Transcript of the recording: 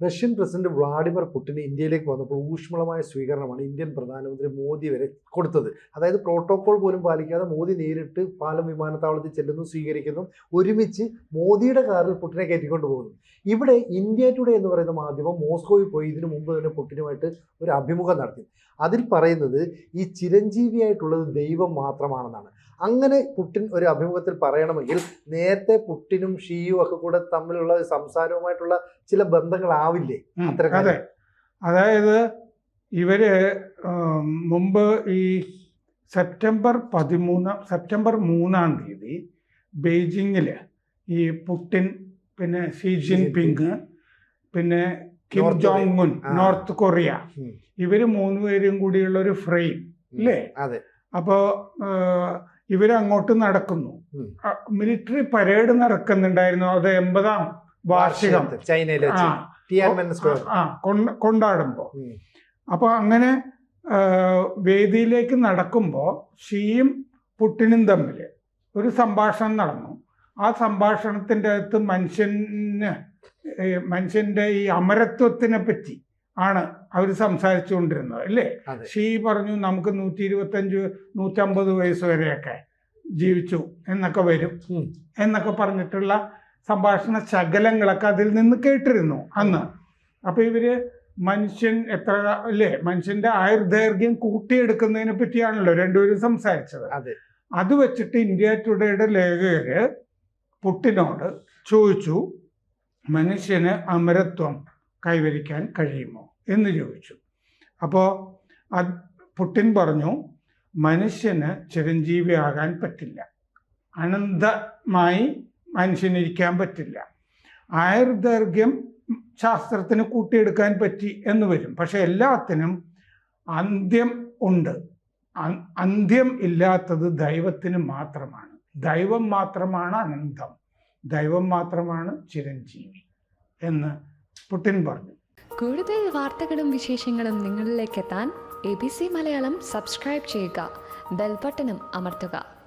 Russian president Vladimir Putin ഇന്ത്യയിലേക്ക് വന്നപ്പോൾ ഊഷ്മളമായ സ്വീകരണമാണ് ഇന്ത്യൻ പ്രധാനമന്ത്രി മോദി വരെ കൊടുത്തത്. അതായത് പ്രോട്ടോകോൾ പോലും പാലിക്കാതെ മോദി നേരിട്ട് പാലം വിമാനത്താവളത്തിൽ ചെല്ലുന്നു സ്വീകരിക്കുന്നു ഒരുമിച്ച് മോദിയുടെ കാറിൽ പുട്ടിനെ കയറ്റിക്കൊണ്ട് പോകുന്നു. ഇവിടെ ഇന്ത്യ ടുഡേ എന്ന് പറയുന്ന മാധ്യമം മോസ്കോയിൽ പോയി ഇതിനു മുമ്പ് തന്നെ പുട്ടിനുമായിട്ട് ഒരു അഭിമുഖം നടത്തി. അതിൽ പറയുന്നത് ഈ ചിരഞ്ജീവിയായിട്ടുള്ളത് ദൈവം മാത്രമാണെന്നാണ്. അങ്ങനെ പുട്ടിൻ ഒരു അഭിമുഖത്തിൽ പറയണമെങ്കിൽ നേരത്തെ പുട്ടിനും ഷിയും ഒക്കെ കൂടെ തമ്മിലുള്ള സംസാരവുമായിട്ടുള്ള ചില ബന്ധങ്ങൾ ഉം, അത്തരം അതെ. അതായത് ഇവർ മുമ്പ് ഈ സെപ്റ്റംബർ പതിമൂന്ന് സെപ്റ്റംബർ മൂന്നാം തീയതി ബെയ്ജിങ്ങിൽ ഈ പുട്ടിൻ പിന്നെ സി ജിൻ പിങ് പിന്നെ Kim Jong Un North Korea. ഇവർ ഇവർ മൂന്നുപേരും കൂടിയുള്ള ഒരു ഫ്രെയിം അല്ലേ അതെ. അപ്പോൾ ഇവരങ്ങോട്ട് നടക്കുന്നു. മിലിറ്ററി പരേഡ് നടക്കുന്നുണ്ടായിരുന്നു അത് എൺപതാം വാർഷികം. ചൈനയിൽ ആ വെച്ച് ടിയാൻമെൻ സ്ക്വയർ ആ കൊണ്ട- കൊണ്ടാടുമ്പോ. ഉം. അപ്പോൾ അങ്ങനെ വേദിയിലേക്ക് നടക്കുമ്പോൾ ഷീയും പുട്ടിനും തമ്മിൽ ഒരു സംഭാഷണം നടന്നു. ആ സംഭാഷണത്തിന്റെ അകത്ത് മനുഷ്യന് മനുഷ്യന്റെ മനുഷ്യന്റെ ഈ അമരത്വത്തിനെ പറ്റി ആണ് അവർ സംസാരിച്ചുകൊണ്ടിരുന്നത് അല്ലേ? അതെ. ഷീ പറഞ്ഞു നമുക്ക് നൂറ്റി ഇരുപത്തഞ്ച് നൂറ്റമ്പത് വയസ്സ് വരെയൊക്കെ ജീവിച്ചു എന്നൊക്കെ വരും എന്നൊക്കെ പറഞ്ഞിട്ടുള്ള സംഭാഷണ ശകലങ്ങളൊക്കെ അതിൽ നിന്ന് കേട്ടിരുന്നു അന്ന്. അപ്പൊ ഇവർ മനുഷ്യൻ എത്ര അല്ലേ? മനുഷ്യന്റെ ആയുർദൈർഘ്യം കൂട്ടിയെടുക്കുന്നതിനെ പറ്റിയാണല്ലോ രണ്ടുപേരും സംസാരിച്ചത്. അതെ. അത് വെച്ചിട്ട് ഇന്ത്യ ടുഡേയുടെ ലേഖകര് പുട്ടിനോട് ചോദിച്ചു മനുഷ്യന് അമരത്വം കൈവരിക്കാൻ കഴിയുമോ? എന്ന് ചോദിച്ചു. അപ്പോൾ അത് പുട്ടിൻ പറഞ്ഞു മനുഷ്യന് ചിരഞ്ജീവിയാകാൻ പറ്റില്ല. അനന്തമായി മനുഷ്യനിരിക്കാൻ പറ്റില്ല. ആയുർദൈർഘ്യം ശാസ്ത്രത്തിന് കൂട്ടിയെടുക്കാൻ പറ്റി എന്ന് വരും. പക്ഷെ എല്ലാത്തിനും അന്ത്യം ഉണ്ട്. അന്ത്യം ഇല്ലാത്തത് ദൈവത്തിന് മാത്രമാണ്. ദൈവം മാത്രമാണ് അനന്തം. ദൈവം മാത്രമാണ് ചിരഞ്ജീവി എന്ന് പുട്ടിൻ പറഞ്ഞു. കൂടുതൽ വാർത്തകളും വിശേഷങ്ങളും നിങ്ങളിലേക്ക് എത്താൻ A B C Malayalam subscribe ചെയ്യുക. ബെൽബട്ടനും അമർത്തുക.